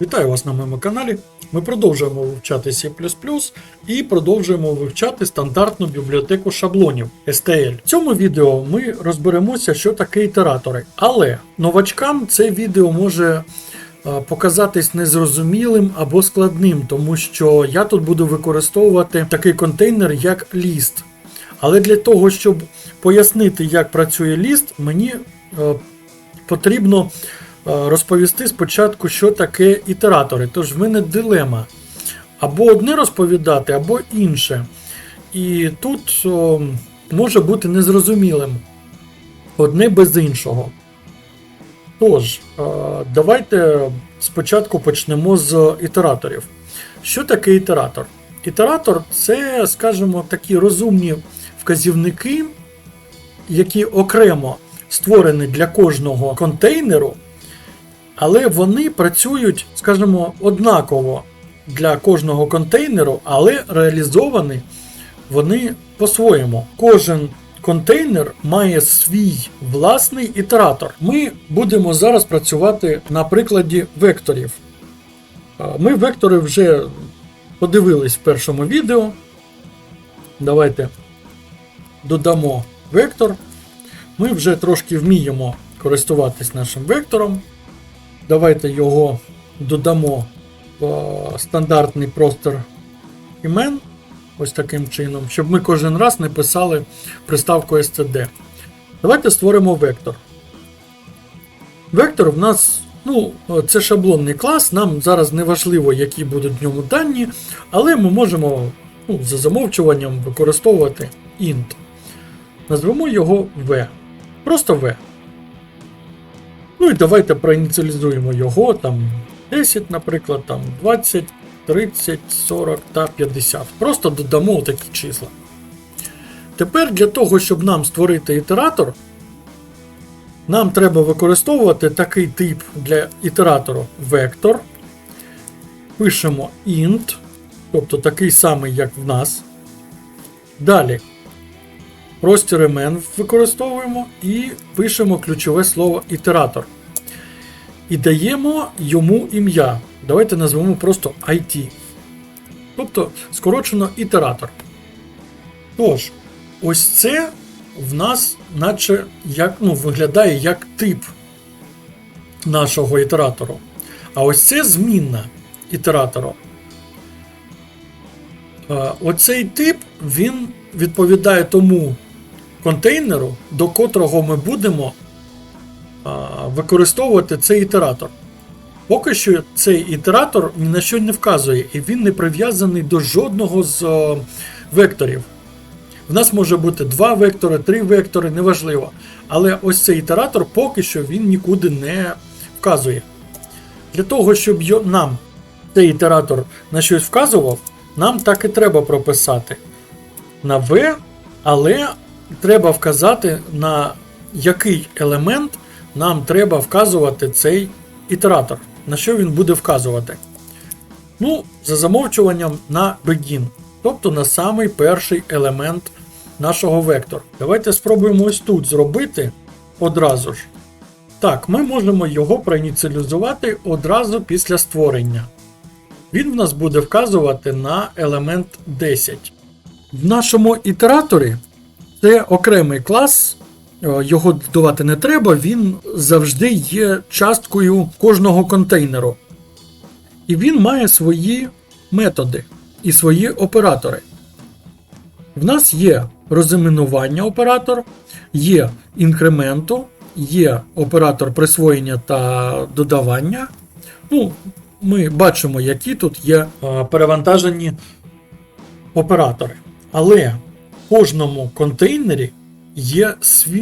Вітаю вас на моєму каналі. Ми продовжуємо вивчати C і продовжуємо вивчати стандартну бібліотеку шаблонів STL. В цьому відео ми розберемося, що таке ітератори. Але новачкам це відео може е, показатись незрозумілим або складним, тому що я тут буду використовувати такий контейнер, як ліст. Але для того, щоб пояснити, як працює ліст, мені е, потрібно розповісти спочатку, що таке ітератори. Тож в мене дилема. Або одне розповідати, або інше. І тут о, може бути незрозумілим одне без іншого. Тож, е, давайте спочатку почнемо з ітераторів. Що таке ітератор? Ітератор це, скажімо, такі розумні вказівники, які окремо створені для кожного контейнеру, але вони працюють, скажімо, однаково для кожного контейнеру, але реалізовані вони по-своєму. Кожен контейнер має свій власний ітератор. Ми будемо зараз працювати на прикладі векторів. Ми вектори вже подивились в першому відео. Давайте додамо вектор. Ми вже трошки вміємо користуватись нашим вектором. Давайте його додамо в стандартний простір імен. Ось таким чином, щоб ми кожен раз не писали приставку std. Давайте створимо вектор. Вектор в нас, ну, це шаблонний клас, нам зараз не важливо, які будуть в ньому дані, але ми можемо ну, за замовчуванням використовувати int. Назвемо його v. Просто v. Ну і давайте проініціалізуємо його там 10, наприклад, там 20, 30, 40 та 50. Просто додамо такі числа. Тепер для того, щоб нам створити ітератор, нам треба використовувати такий тип для ітератору вектор. Пишемо int, тобто такий самий, як в нас. Далі простір імен використовуємо і пишемо ключове слово ітератор. І даємо йому ім'я. Давайте назвемо просто IT. Тобто скорочено ітератор. Тож, ось це в нас, наче як, ну, виглядає як тип нашого ітератору. А ось це змінна ітератору. Е, Оцей тип він відповідає тому контейнеру, до котрого ми будемо використовувати цей ітератор. Поки що цей ітератор ні на що не вказує, і він не прив'язаний до жодного з векторів. В нас може бути два вектори, три вектори, неважливо. Але ось цей ітератор поки що він нікуди не вказує. Для того, щоб нам цей ітератор на щось вказував, нам так і треба прописати на V, але треба вказати, на який елемент нам треба вказувати цей ітератор, на що він буде вказувати. Ну, за замовчуванням на begin, тобто на самий перший елемент нашого вектора. Давайте спробуємо ось тут зробити одразу ж. Так, ми можемо його проініціалізувати одразу після створення. Він в нас буде вказувати на елемент 10. В нашому ітераторі це окремий клас, е, його додавати не треба, він завжди є часткою кожного контейнеру. І він має свої методи і свої оператори. В нас є розіменування оператор, є інкременту, є оператор присвоєння та додавання. Ну, ми бачимо, які тут є е, перевантажені оператори. Але кожному контейнері є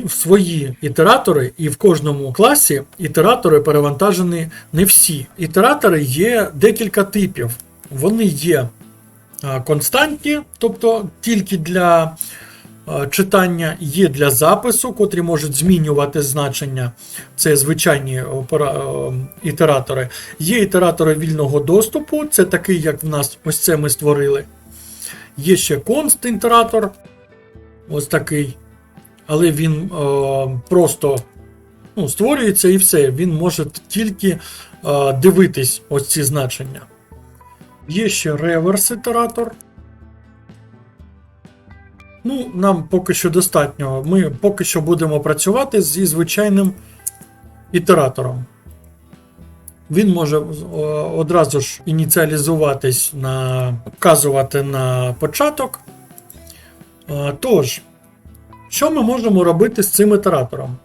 свої ітератори, і в кожному класі ітератори перевантажені не всі. Ітератори є декілька типів. Вони є константні, тобто тільки для читання, є для запису, котрі можуть змінювати значення. Це звичайні ітератори. Є ітератори вільного доступу, це такий, як в нас ось це ми створили. Є ще const інтератор, ось такий, але він е, просто ну, створюється і все. Він може тільки е, дивитись ось ці значення. Є ще реверс-ітератор. Ну, нам поки що достатньо. Ми поки що будемо працювати зі звичайним ітератором. Він може е, одразу ж ініціалізуватись на вказувати на початок. Тож, що ми можемо робити з цим ітератором?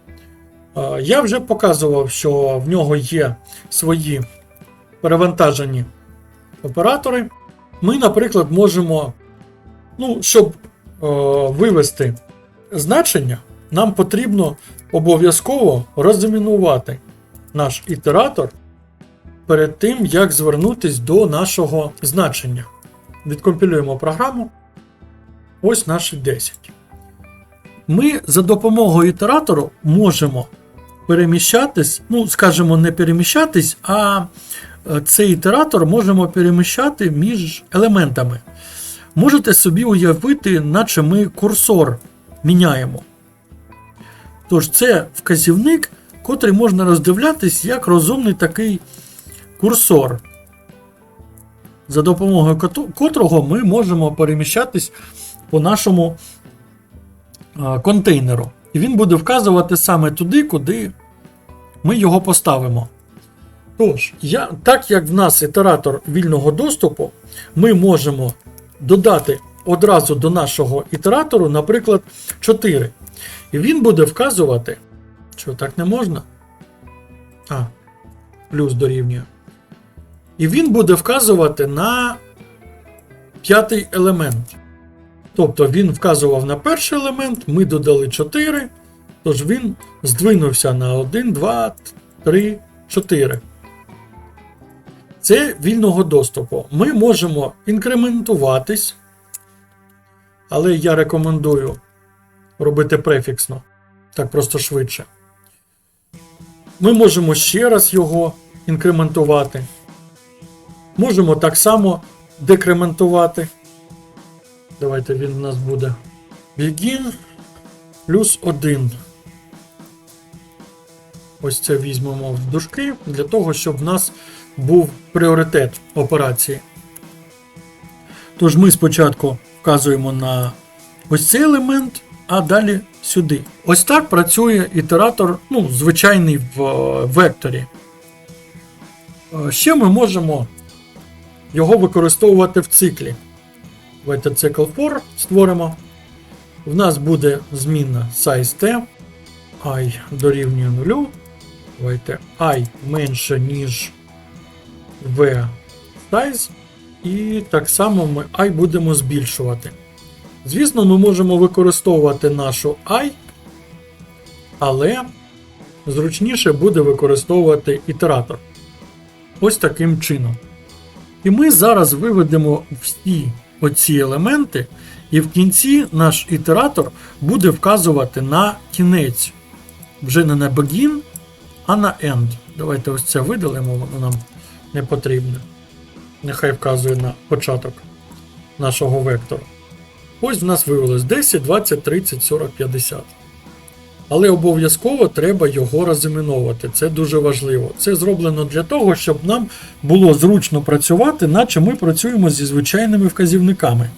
Я вже показував, що в нього є свої перевантажені оператори. Ми, наприклад, можемо, ну, щоб вивести значення, нам потрібно обов'язково розмінувати наш ітератор перед тим, як звернутися до нашого значення. Відкомпілюємо програму. Ось наші 10. Ми за допомогою ітератору можемо переміщатись, ну, скажімо, не переміщатись, а е, цей ітератор можемо переміщати між елементами. Можете собі уявити, наче ми курсор міняємо. Тож це вказівник, котрий можна роздивлятись як розумний такий курсор, за допомогою котрого ми можемо переміщатись по нашому контейнеру. І він буде вказувати саме туди, куди ми його поставимо. Тож, я, так як в нас ітератор вільного доступу, ми можемо додати одразу до нашого ітератору, наприклад, 4. І він буде вказувати, що так не можна. А, плюс дорівнює. І він буде вказувати на п'ятий елемент. Тобто він вказував на перший елемент, ми додали 4, тож він здвинувся на 1, 2, 3, 4. Це вільного доступу. Ми можемо інкрементуватись, але я рекомендую робити префіксно, так просто швидше. Ми можемо ще раз його інкрементувати. Можемо так само декрементувати. Давайте він у нас буде begin плюс 1. Ось це візьмемо в дужки для того, щоб в нас був пріоритет операції. Тож ми спочатку вказуємо на ось цей елемент, а далі сюди. Ось так працює ітератор, ну, звичайний в е, векторі. Е, Ще ми можемо його використовувати в циклі. Давайте цикл for створимо. В нас буде змінна size t, i дорівнює 0. Давайте і менше, ніж v size. І так само ми і будемо збільшувати. Звісно, ми можемо використовувати нашу i, але зручніше буде використовувати ітератор. Ось таким чином. І ми зараз виведемо всі оці елементи, і в кінці наш ітератор буде вказувати на кінець. Вже не на begin, а на end. Давайте ось це видалимо, воно нам не потрібне. Нехай вказує на початок нашого вектору. Ось в нас виявилось 10, 20, 30, 40, 50. Але обов'язково треба його розіміновувати. Це дуже важливо. Це зроблено для того, щоб нам було зручно працювати, наче ми працюємо зі звичайними вказівниками.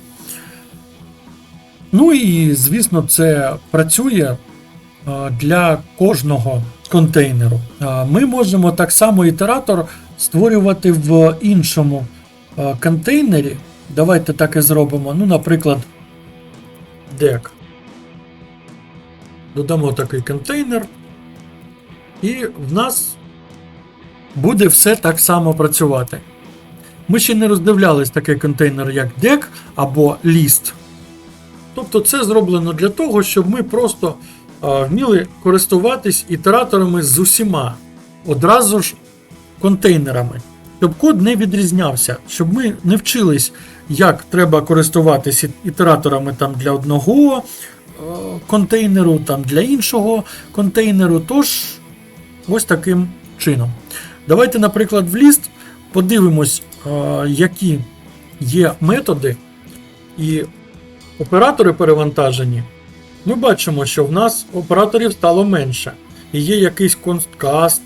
Ну і, звісно, це працює е, для кожного контейнеру. Е, Ми можемо так само ітератор створювати в іншому е, контейнері. Давайте так і зробимо. Ну, наприклад, deck. Додамо такий контейнер, і в нас буде все так само працювати. Ми ще не роздивлялись такий контейнер, як deck або list. Тобто це зроблено для того, щоб ми просто а, вміли користуватись ітераторами з усіма, одразу ж контейнерами, щоб код не відрізнявся, щоб ми не вчились, як треба користуватись ітераторами там для одного контейнеру, там для іншого контейнеру. Тож, ось таким чином. Давайте, наприклад, в ліст подивимось, е, які є методи і оператори перевантажені. Ми бачимо, що в нас операторів стало менше. і є якийсь консткаст,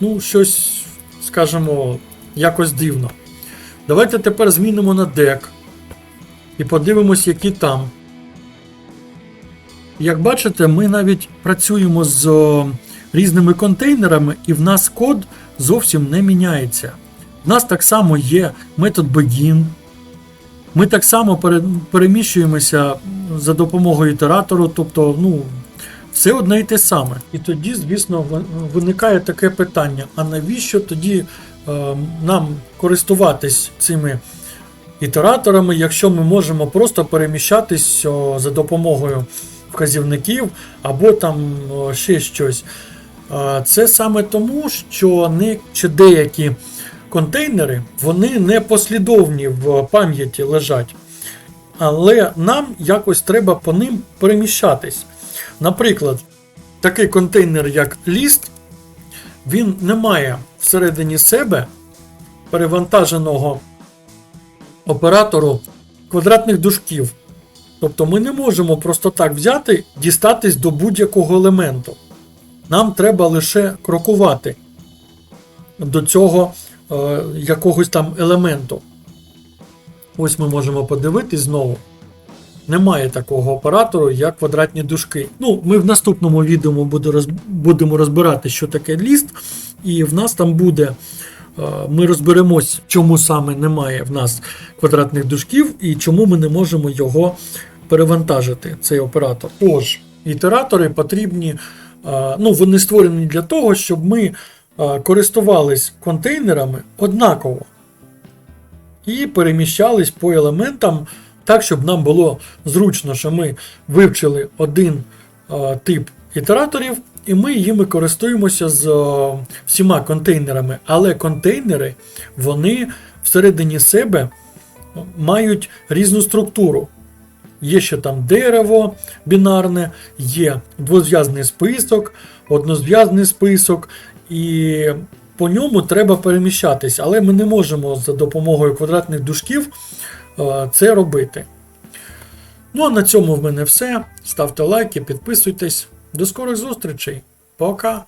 ну, щось, скажімо, якось дивно. Давайте тепер змінимо на дек і подивимось, які там. Як бачите, ми навіть працюємо з о, різними контейнерами, і в нас код зовсім не міняється. В нас так само є метод begin. Ми так само пере- переміщуємося за допомогою ітератору, тобто, ну, все одне і те саме. І тоді, звісно, виникає таке питання: а навіщо тоді е, нам користуватись цими ітераторами, якщо ми можемо просто переміщатись о, за допомогою вказівників або там ще щось. Це саме тому, що не чи деякі контейнери вони не послідовні в пам'яті лежать. Але нам якось треба по ним переміщатись. Наприклад, такий контейнер, як ліст, він не має всередині себе перевантаженого оператору квадратних дужків. Тобто ми не можемо просто так взяти дістатись до будь-якого елементу. Нам треба лише крокувати до цього е, якогось там елементу. Ось ми можемо подивитись знову. Немає такого оператору, як квадратні дужки. Ну, ми в наступному відео будемо розбирати, що таке ліст, і в нас там буде. е, Ми розберемось, чому саме немає в нас квадратних дужків і чому ми не можемо його перевантажити, цей оператор. Тож, ітератори потрібні, е, ну, вони створені для того, щоб ми е, користувались контейнерами однаково і переміщались по елементам так, щоб нам було зручно, що ми вивчили один е, тип ітераторів, і ми їми користуємося з е, всіма контейнерами. Але контейнери вони всередині себе мають різну структуру. Є ще там дерево бінарне, є двозв'язний список, однозв'язний список, і по ньому треба переміщатись, але ми не можемо за допомогою квадратних дужків е, це робити. Ну а на цьому в мене все. Ставте лайки, підписуйтесь. До скорих зустрічей. Пока!